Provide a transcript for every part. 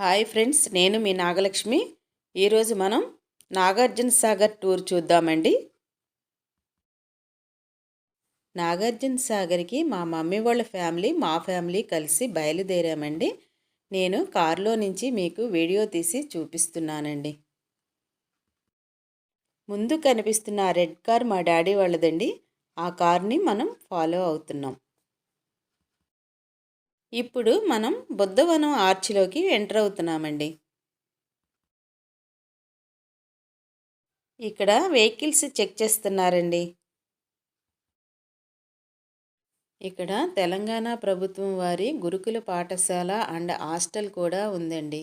Hi friends నేను మీ నాగలక్ష్మి. ఈరోజు మనం నాగార్జున సాగర్ టూర్ చూద్దామండి. నాగార్జున సాగర్కి మా మమ్మీ వాళ్ళ ఫ్యామిలీ మా ఫ్యామిలీ కలిసి బయలుదేరామండి. నేను కారులో నుంచి మీకు వీడియో తీసి చూపిస్తున్నానండి. ముందు కనిపిస్తున్న రెడ్ కార్ మా డాడీ వాళ్ళదండి. ఆ కార్ని మనం ఫాలో అవుతున్నాం. ఇప్పుడు మనం బుద్ధవనం ఆర్చిలోకి ఎంటర్ అవుతున్నామండి. ఇక్కడ వెహికల్స్ చెక్ చేస్తున్నారండి. ఇక్కడ తెలంగాణ ప్రభుత్వం వారి గురుకుల పాఠశాల అండ్ హాస్టల్ కూడా ఉందండి.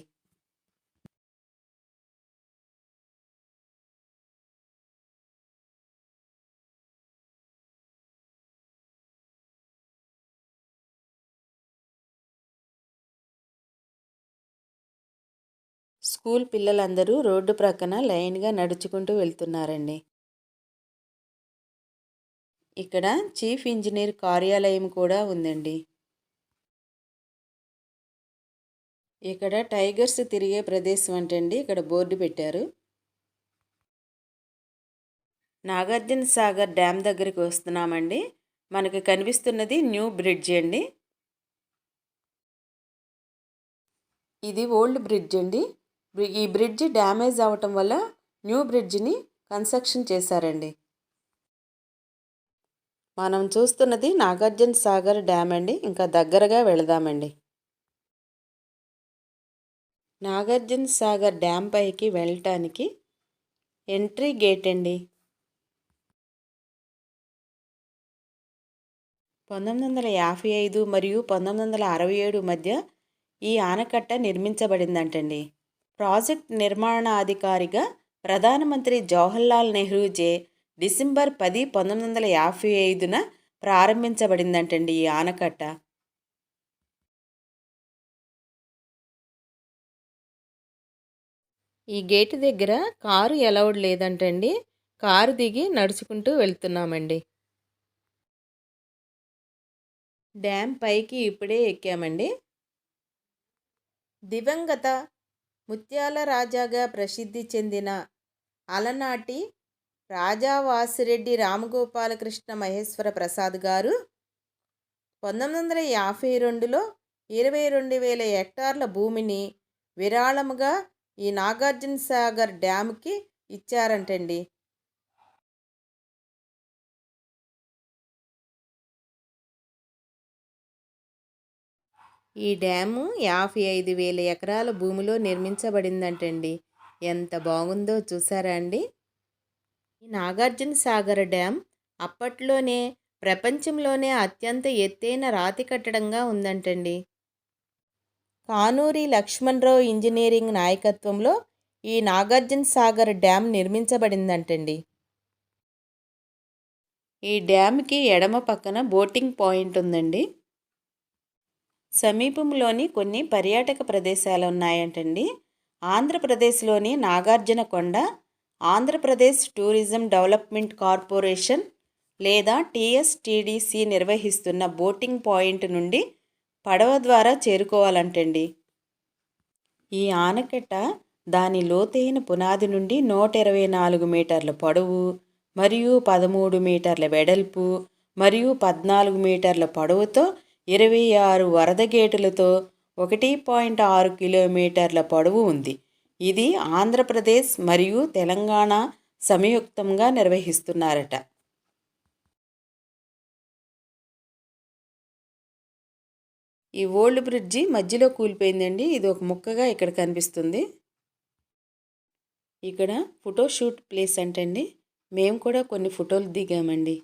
స్కూల్ పిల్లలందరూ రోడ్డు ప్రక్కన లైన్గా నడుచుకుంటూ వెళ్తున్నారండి. ఇక్కడ చీఫ్ ఇంజనీర్ కార్యాలయం కూడా ఉందండి. ఇక్కడ టైగర్స్ తిరిగే ప్రదేశం అంటండి. ఇక్కడ బోర్డు పెట్టారు. నాగార్జున సాగర్ డ్యామ్ దగ్గరికి వస్తున్నామండి. మనకి కనిపిస్తున్నది న్యూ బ్రిడ్జ్ అండి. ఇది ఓల్డ్ బ్రిడ్జ్ అండి. ఈ బ్రిడ్జ్ డ్యామేజ్ అవ్వటం వల్ల న్యూ బ్రిడ్జ్ని కన్స్ట్రక్షన్ చేశారండి. మనం చూస్తున్నది నాగార్జున సాగర్ డ్యామ్ అండి. ఇంకా దగ్గరగా వెళదామండి. నాగార్జున సాగర్ డ్యామ్ పైకి వెళ్ళటానికి ఎంట్రీ గేట్ అండి. పంతొమ్మిది వందల యాభై ఐదు మరియు పంతొమ్మిది వందల అరవై ఏడు మధ్య ఈ ఆనకట్ట నిర్మించబడిందంటండి. ప్రాజెక్ట్ నిర్మాణాధికారిగా ప్రధానమంత్రి జవహర్లాల్ నెహ్రూజే డిసెంబర్ పది పంతొమ్మిది వందల యాభై ఐదున ప్రారంభించబడిందంటండి ఈ ఆనకట్ట. ఈ గేటు దగ్గర కారు ఎలౌడ్ లేదంటండి. కారు దిగి నడుచుకుంటూ వెళ్తున్నామండి. డ్యామ్ పైకి ఇప్పుడే ఎక్కామండి. దివంగత ముత్యాల రాజాగా ప్రసిద్ధి చెందిన అలనాటి రాజావాసిరెడ్డి రామగోపాలకృష్ణ మహేశ్వర ప్రసాద్ గారు పంతొమ్మిది వందల యాభై రెండులో ఇరవై రెండు వేల హెక్టార్ల భూమిని విరాళముగా ఈ నాగార్జున సాగర్ డ్యామ్కి ఇచ్చారంటండి. ఈ డ్యాము యాభై ఐదు వేల ఎకరాల భూమిలో నిర్మించబడిందంటండి. ఎంత బాగుందో చూసారా అండి? ఈ నాగార్జున సాగర్ డ్యామ్ అప్పట్లోనే ప్రపంచంలోనే అత్యంత ఎత్తైన రాతి కట్టడంగా ఉందంటండి. కానూరి లక్ష్మణరావు ఇంజనీరింగ్ నాయకత్వంలో ఈ నాగార్జున సాగర్ డ్యామ్ నిర్మించబడిందంటండి. ఈ డ్యామ్కి ఎడమ పక్కన బోటింగ్ పాయింట్ ఉందండి. సమీపంలోని కొన్ని పర్యాటక ప్రదేశాలు ఉన్నాయంటండి ఆంధ్రప్రదేశ్లోని నాగార్జున కొండ ఆంధ్రప్రదేశ్ టూరిజం డెవలప్మెంట్ కార్పొరేషన్ లేదా టీఎస్టీడీసీ నిర్వహిస్తున్న బోటింగ్ పాయింట్ నుండి పడవ ద్వారా చేరుకోవాలంటండి. ఈ ఆనకట్ట దాని లోతైన పునాది నుండి నూట ఇరవై నాలుగు మీటర్ల పొడవు మరియు పదమూడు మీటర్ల వెడల్పు మరియు పద్నాలుగు మీటర్ల పొడవుతో ఇరవై ఆరు వరద గేటులతో ఒకటి పాయింట్ ఆరు కిలోమీటర్ల పొడవు ఉంది. ఇది ఆంధ్రప్రదేశ్ మరియు తెలంగాణ సంయుక్తంగా నిర్వహిస్తున్నారట. ఈ ఓల్డ్ బ్రిడ్జి మధ్యలో కూలిపోయిందండి. ఇది ఒక ముక్కగా ఇక్కడ కనిపిస్తుంది. ఇక్కడ ఫోటోషూట్ ప్లేస్ అంటండి. మేము కూడా కొన్ని ఫోటోలు దిగామండి.